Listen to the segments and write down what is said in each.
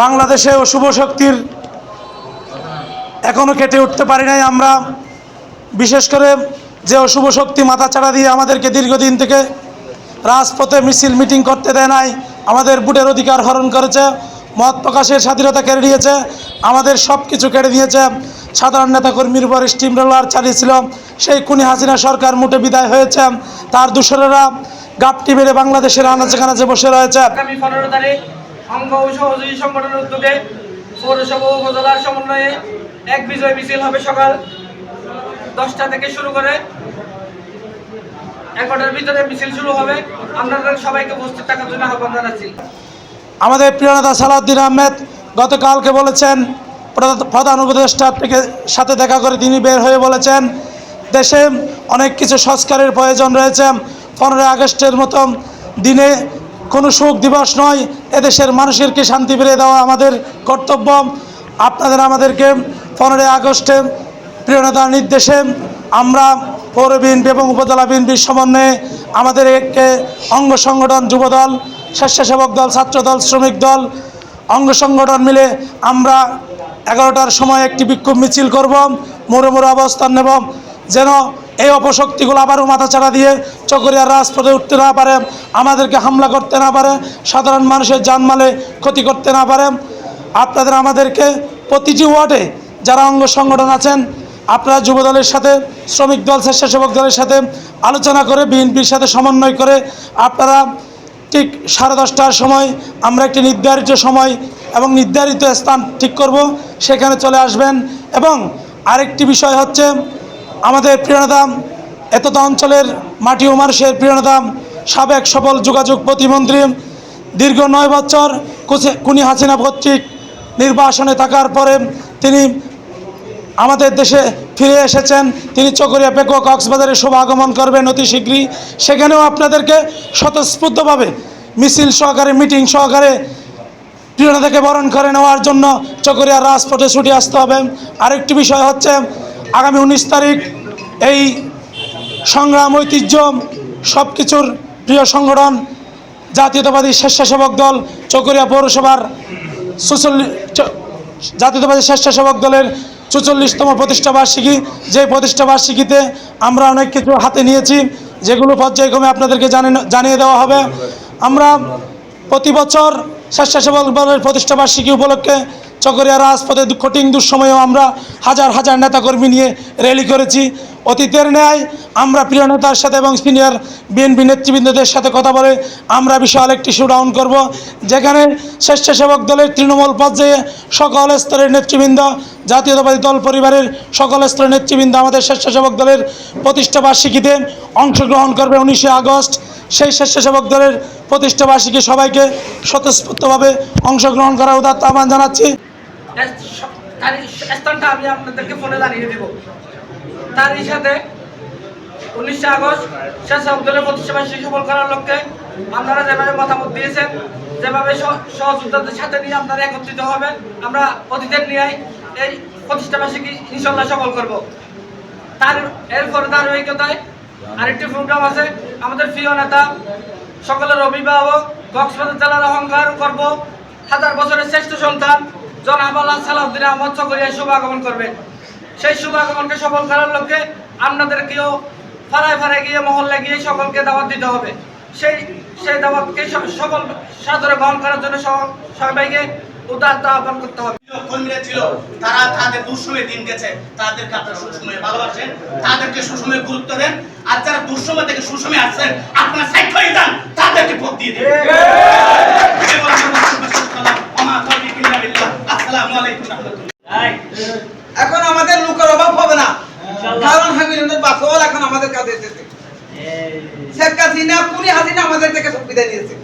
বাংলাদেশে অশুভ শক্তির এখনও কেটে উঠতে পারি নাই আমরা। বিশেষ করে যে অশুভ শক্তি মাথাচাড়া দিয়ে আমাদেরকে দীর্ঘদিন থেকে রাজপথে মিছিল মিটিং করতে দেয় নাই, আমাদের বুটের অধিকার হরণ করেছে, মত প্রকাশের স্বাধীনতা কেড়ে নিয়েছে, আমাদের সব কিছু কেড়ে নিয়েছে। সাধারণ নেতাকর্মীর উপর স্টিম রোলার চালিয়েছিল, সেই খুনি হাসিনা সরকার মুটে বিদায় হয়েছে, তার দূষরেরা গাপটি মেরে বাংলাদেশের আনাচে কানাচে বসে রয়েছে। অঙ্গ ও সহযোগী সংগঠনের উদ্যোগে পৌরসভা উপজেলার সমন্বয়ে এক বিজয় মিছিল হবে সকাল দশটা থেকে শুরু করে এগারোটার ভিতরে মিছিল শুরু হবে। আপনাদের সবাইকে উপস্থিত থাকার জন্য আহ্বান জানাচ্ছি। আমাদের প্রিয় নেতা সালাউদ্দিন আহমেদ গতকালকে বলেছেন প্রধা- প্রধান উপদেষ্টার সাথে দেখা করে তিনি বের হয়ে বলেছেন, দেশে অনেক কিছু সংস্কারের প্রয়োজন রয়েছে। পনেরোই আগস্টের মতো দিনে কোনো সুখ দিবস নয়। এদেশের মানুষেরকে শান্তি ফিরিয়ে দেওয়া আমাদের কর্তব্য। আপনাদের আমাদেরকে পনেরোই আগস্টে প্রিয় নির্দেশে আমরা পৌর এবং উপজেলা বিএনপির সমন্বয়ে আমাদের একটি অঙ্গ সংগঠন যুবদল, স্বেচ্ছাসেবক দল ছাত্রদল শ্রমিক দল, অঙ্গ সংগঠন মিলে আমরা এগারোটার সময় একটি বিক্ষোভ মিছিল করব। মোড়ে মোড়ে অবস্থান নেব। যেন এই অপশক্তিগুলো আবারও মাথাচাড়া দিয়ে চকরিয়ার রাজপথে উঠতে না পারে, আমাদেরকে হামলা করতে না পারে, সাধারণ মানুষের জানমালে ক্ষতি করতে না পারে। আপনাদের আমাদেরকে প্রতিটি ওয়ার্ডে যারা অঙ্গ সংগঠন আছেন, আপনারা যুব দলের সাথে, শ্রমিক দল, স্বেচ্ছাসেবক দলের সাথে আলোচনা করে, বিএনপির সাথে সমন্বয় করে, আপনারা ঠিক সাড়ে দশটার সময় আমরা একটি নির্ধারিত সময় এবং নির্ধারিত স্থান ঠিক করব, সেখানে চলে আসবেন। এবং আরেকটি বিষয় হচ্ছে আমাদের প্রিয়নেতা এতটা অঞ্চলের মাটি ও মানুষের প্রিয়নেতা সাবেক সফল যোগাযোগ প্রতিমন্ত্রী, দীর্ঘ নয় বছর কুনি হাসিনা কর্তৃক নির্বাসনে থাকার পরে তিনি আমাদের দেশে ফিরে এসেছেন। তিনি চকরিয়া পেকো কক্সবাজারে শুভ আগমন করবেন অতি শীঘ্রই। সেখানেও আপনাদেরকে স্বতঃস্ফূর্তভাবে মিছিল সহকারে, মিটিং সহকারে প্রিয়নাথাকে বরণ করে নেওয়ার জন্য চকরিয়ার রাজপথে ছুটে আসতে হবে। আরেকটি বিষয় হচ্ছে, আগামী উনিশ তারিখ এই সংগ্রাম, ঐতিহ্য সব কিছুর প্রিয় সংগঠন, জাতীয়তাবাদী স্বেচ্ছাসেবক দল, চকরিয়া পৌরসভার সুচল্লিশ জাতীয়তাবাদী স্বেচ্ছাসেবক দলের চুচল্লিশতম প্রতিষ্ঠা বার্ষিকী। যে প্রতিষ্ঠা বার্ষিকীতে আমরা অনেক কিছু হাতে নিয়েছি, যেগুলো পর্যায়ক্রমে আপনাদেরকে জানিয়ে জানিয়ে দেওয়া হবে। আমরা প্রতি বছর স্বেচ্ছাসেবক দলের প্রতিষ্ঠা বার্ষিকী উপলক্ষে চকরিয়া রাজপথে কঠিন দুঃসময়েও আমরা হাজার হাজার নেতাকর্মী নিয়ে র্যালি করেছি। অতীতের ন্যায় আমরা প্রিয় নেতার সাথে এবং সিনিয়র বিএনপি নেতৃবৃন্দদের সাথে কথা বলে আমরা বিশাল একটি শোডাউন করব, যেখানে স্বেচ্ছাসেবক দলের তৃণমূল পর্যায়ে সকল স্তরের নেতৃবৃন্দ, জাতীয়তাবাদী দল পরিবারের সকল স্তরের নেতৃবৃন্দ আমাদের স্বেচ্ছাসেবক দলের প্রতিষ্ঠা বার্ষিকীতে অংশগ্রহণ করবে উনিশে আগস্ট। সেই স্বেচ্ছাসেবক দলের প্রতিষ্ঠা বার্ষিকী সবাইকে স্বতঃস্ফূর্তভাবে অংশগ্রহণ করার উদাত্ত আহ্বান জানাচ্ছি। স্থানটা আমি আপনাদেরকে ফোনে দেব। তারই সাথে উনিশে আগস্ট শেষ দলের প্রতিষ্ঠা বার্ষিকী সফল করার লক্ষ্যে আপনারা যেভাবে মতামত দিয়েছেন, যেভাবে সহ- সহযোদ্ধাদের সাথে নিয়ে আপনারা একত্রিত হবেন, আমরা অতীতের নিয়ে এই প্রতিষ্ঠা বার্ষিকী ইনশাল্লাহ সফল করব। তার, এরপরে তার ধারাবাহিকতায় আরেকটি প্রোগ্রাম আছে, আমাদের প্রিয় নেতা, সকলের অভিভাবক, কক্সবাজার জেলার অহংকার করব, হাজার বছরের শ্রেষ্ঠ সন্তান, জনাব আল্লাহ সালাউদ্দিন আহমদ চকরিয়ায় শুভ আগমন করবেন। সেই শুভ আগমনকে সফল করার লক্ষ্যে আপনাদেরকেও ফাড়ায় ফাড়ায় গিয়ে মহল্লে গিয়ে সকলকে দাওয়াত দিতে হবে। সেই সেই দাওয়াতকে সকল সাদরে গ্রহণ করার জন্য সবাইকে উদাত্ত আহ্বান করতে হবে। কর্মীরা ছিল তারা তাদের দুঃসময়ে দিন গেছে। তাদেরকে আপনারা সুসময়ে ভালোবাসেন তাদেরকে সুসময়ে গুরুত্ব দেন। আর যারা দুঃসময় থেকে সুসময়ে আসছেন আপনারা সাইড হয়ে যান তাদেরকে ভোট দিয়ে দিন আসসালামু আলাইকুম রহমতুল্লাহ এখন আমাদের লোকের অভাব হবে না কারণ হামিদের বাসল এখন আমাদের কাছে এসেছে শেখ হাসিনা কুনি হাসিনা আমাদের থেকে সুবিধা নিয়েছে।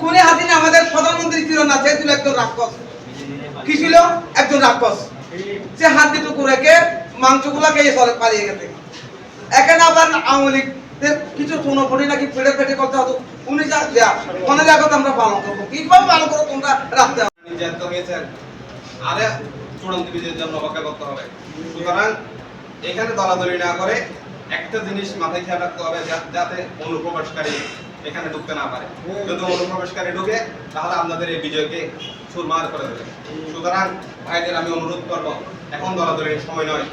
কুনি হাসিনা আমাদের প্রধানমন্ত্রী ছিল না সে ছিল একজন রাক্ষস। কি ছিল? একজন রাক্ষস। সে হাতি টুকু রেখে মাংসগুলা খেয়ে সরে পালিয়ে গেছে। এখানে আবার আওয়ামী লীগদের কিছু শোনো পড়ি নাকি পেটে পেটে করতে হতো। উনি যা দেয়া মনে আগত আমরা পালন করব। কীভাবে পালন করব? তোমরা রাখতে হবে? নির্যাতিত হয়েছেন। আরে চূড়ান্ত বিজয়ের জন্য অপেক্ষা করতে হবে। সুতরাং এখানে দলাদলি না করে একটা জিনিস মাথায় খেয়াল রাখতে হবে যাতে অনুপ্রবেশকারী এখানে ঢুকতে না পারে। যদি অনুপ্রবেশকারী ঢুকে তাহলে আপনাদের এই বিজয়কে চুরমার করে দেবে। সুতরাং ভাইদের আমি অনুরোধ করব এখন দলাদলির সময় নয়।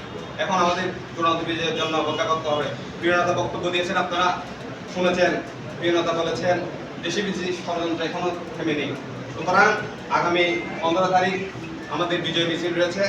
এখন আমাদের চূড়ান্ত বিজয়ের জন্য অপেক্ষা করতে হবে। প্রিয়নতা বক্তব্য দিয়েছেন আপনারা শুনেছেন প্রিয়নতা বলেছেন দেশি বিদেশি ষড়যন্ত্র এখনও থেমে নেই সুতরাং আগামী পনেরো তারিখ আমাদের বিজয় মিছিল রয়েছে।